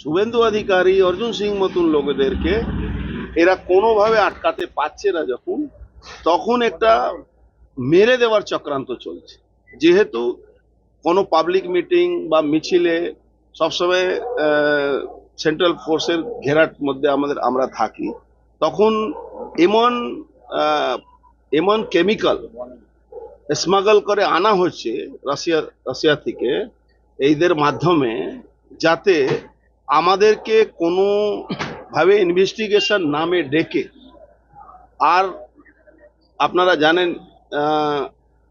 শুভেন্দু অধিকারী, অর্জুন সিং মতন লোকেদেরকে এরা কোনোভাবে আটকাতে পারছে না যখন, তখন একটা মেরে দেওয়ার চক্রান্ত চলছে। যেহেতু কোনো পাবলিক মিটিং বা মিছিলে সবসময় সেন্ট্রাল ফোর্সের ঘেরার মধ্যে আমাদের, আমরা থাকি, তখন এমন এমন কেমিক্যাল স্মাগল করে আনা হচ্ছে রাশিয়া রাশিয়া থেকে, এইদের মাধ্যমে, যাতে আমাদেরকে কোনো ভাবে ইনভেস্টিগেশন নামে ডেকে। আর আপনারা জানেন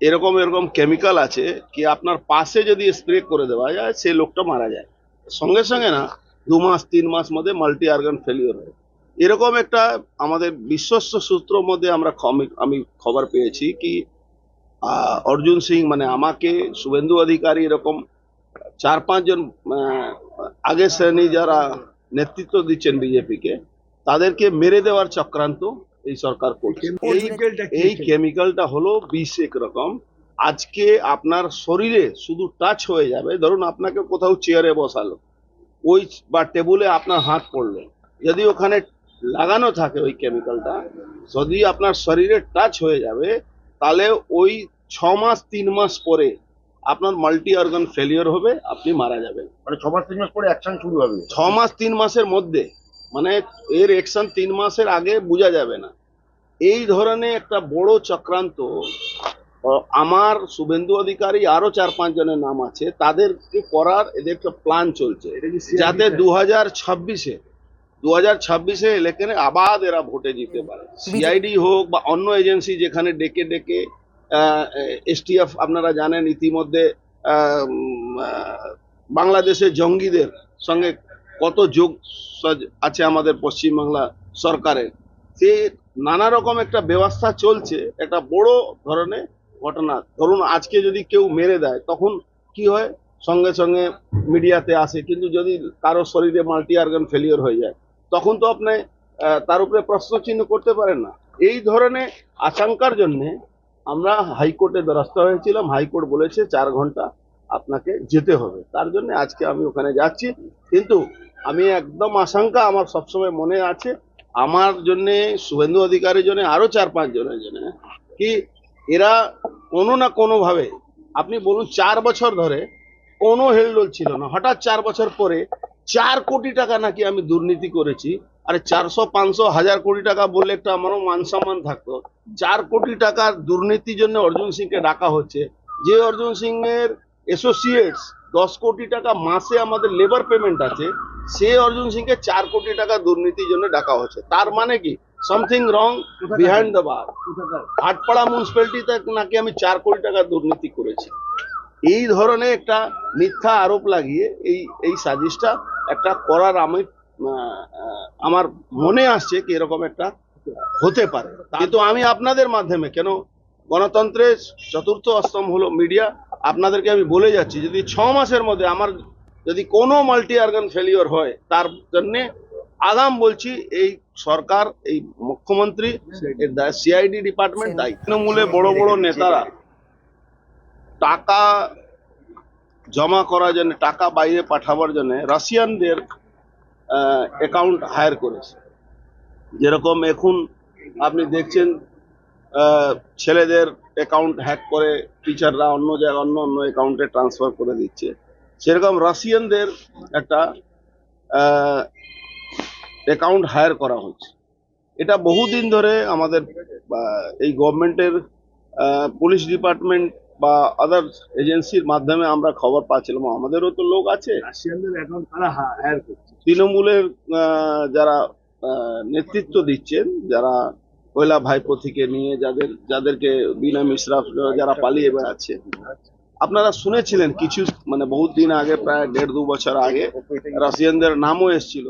এরকম এরকম কেমিক্যাল আছে কি আপনার পাশে যদি স্প্রে করে দেওয়া যায় সে লোকটা মারা যায়। সঙ্গে সঙ্গে না, দু মাস, তিন মাস মধ্যে মাল্টি অর্গান ফেলিওর হয়। এরকম একটা আমাদের বিশ্বস্ত সূত্র মধ্যে আমরা আমি খবর পেয়েছি কি অর্জুন সিং মানে আমাকে, শুভেন্দু অধিকারী এরকম চার পাঁচজন আগের শ্রেণি যারা নেতৃত্ব দিচ্ছেন বিজেপিকে তাদেরকে মেরে দেওয়ার চক্রান্ত এই সরকার করছে। এই কেমিক্যালটা হলো বিষ এক রকম। আজকে আপনার শরীরে শুধু টাচ হয়ে যাবে। ধরুন আপনাকে কোথাও চেয়ারে বসালো ওই বা টেবুলে আপনার হাত পড়ল। যদি ওখানে লাগানো থাকে ওই কেমিক্যালটা যদি আপনার শরীরে টাচ হয়ে যাবে তাহলে ওই ছ মাস তিন মাস পরে আপনার মাল্টি অর্গান ফেলিওর হবে আপনি মারা যাবেন। মানে ছ মাস তিন মাস পরে অ্যাকশন শুরু হবে। ছ মাস তিন মাসের মধ্যে। মানে এর অ্যাকশন তিন মাসের আগে বোঝা যাবে না। এই ধরনের একটা বড় চক্রান্ত আহ, আমার শুভেন্দু অধিকারী আরও চার পাঁচ জনের নাম আছে তাদেরকে করার এদের একটা প্ল্যান চলছে। যাতে দু হাজার ছাব্বিশে দু হাজার ছাব্বিশে ইলেকশনে আবার এরা ভোটে জিতে পারে। সিআইডি হোক বা অন্য এজেন্সি যেখানে ডেকে ডেকে এসটিএফ আপনারা জানেন ইতিমধ্যে বাংলাদেশের জঙ্গিদের সঙ্গে কত যোগ আছে আমাদের পশ্চিমবাংলা সরকারের। সে নানা রকম একটা ব্যবস্থা চলছে, একটা বড় ধরনের ঘটনা। ধরুন, আজকে যদি কেউ মেরে দেয়, তখন কি হয়? সঙ্গে সঙ্গে মিডিয়াতে আসে, কিন্তু যদি কারও শরীরে মাল্টি অর্গান ফেলিওর হয়ে যায়, তখন তো আপনি তার উপরে প্রশ্ন চিহ্ন করতে পারেন না। এই ধরনের আশঙ্কার জন্য আমরা হাইকোর্টে দ্বারস্থ হয়েছিলাম। হাইকোর্ট বলেছে চার ঘণ্টা আপনাকে যেতে হবে। তার জন্য আজকে আমি ওখানে যাচ্ছি। কিন্তু আমি একদম আশঙ্কা, আমার সবসময় মনে আছে, আমার জন্যে, শুভেন্দু অধিকারীর জন্য, আরও চার পাঁচ জনের জন্য, কি এরা কোনো না কোনোভাবে, আপনি বলুন চার বছর ধরে কোনো হেলদোল ছিল না। হঠাৎ চার বছর পরে চার কোটি টাকা নাকি আমি দুর্নীতি করেছি আরে চারশো, পাঁচশো, হাজার কোটি টাকা বললে একটা আমারও মান সম্মান থাকতো। চার কোটি টাকার দুর্নীতির জন্য অর্জুন সিংকে ডাকা হচ্ছে। যে অর্জুন সিং এর অ্যাসোসিয়েটস দশ কোটি টাকা মাসে আমাদের লেবার পেমেন্ট আছে, সে অর্জুন সিংকে চার কোটি টাকা দুর্নীতির জন্য ডাকা হচ্ছে। তার মানে কি? Something wrong behind the bar Bhatpara মিউনিসিপ্যালিটিতে নাকি আমি চার কোটি টাকা দুর্নীতি করেছি। এই ধরনের একটা মিথ্যা আরোপ লাগিয়ে এই এই সাজিশটা একটা করার আমি আমার মনে আসছে কি এরকম একটা হতে পারে। কিন্তু আমি আপনাদের মাধ্যমে, কেন গণতন্ত্রের চতুর্থ অস্তম হলো মিডিয়া, আপনাদেরকে আমি বলে যাচ্ছি, যদি ছ মাসের মধ্যে আমার যদি কোনো মাল্টি অর্গান ফেলিওর হয়, তার জন্যে আগাম বলছি, এই সরকার, এই মুখ্যমন্ত্রী সিআইডি ডিপার্টমেন্ট দায়ী। তৃণমূলে বড় বড় নেতারা টাকা জমা করার জন্য, টাকা বাইরে পাঠাবার জন্য, রাশিয়ানদের অ্যাকাউন্ট হায়ার করেছে। যেরকম এখন আপনি দেখছেন ছেলেদের অ্যাকাউন্ট হ্যাক করে টিচাররা অন্য জায়গায় অন্য অন্য অ্যাকাউন্টে ট্রান্সফার করে দিচ্ছে। সেরকম রাশিয়ানদের একটা অ্যাকাউন্ট হায়ার করা হচ্ছে এটা বহুদিন ধরে আমাদের এই গভর্নমেন্টের পুলিশ ডিপার্টমেন্ট বা আদার এজেন্সির মাধ্যমে আমরা খবর পাচ্ছিলাম আমাদেরও তো লোক আছে। তৃণমূলের যারা নেতৃত্ব দিচ্ছেন যারা পয়লা ভাইপো থেকে নিয়ে যাদের যাদেরকে বিনা মিশ্রা যারা পালিয়ে বেড়াচ্ছে। আপনারা শুনেছিলেন কিছু মানে বহুত দিন আগে প্রায় দেড় দু বছর আগে রাশিয়ানদের নামও এসেছিল।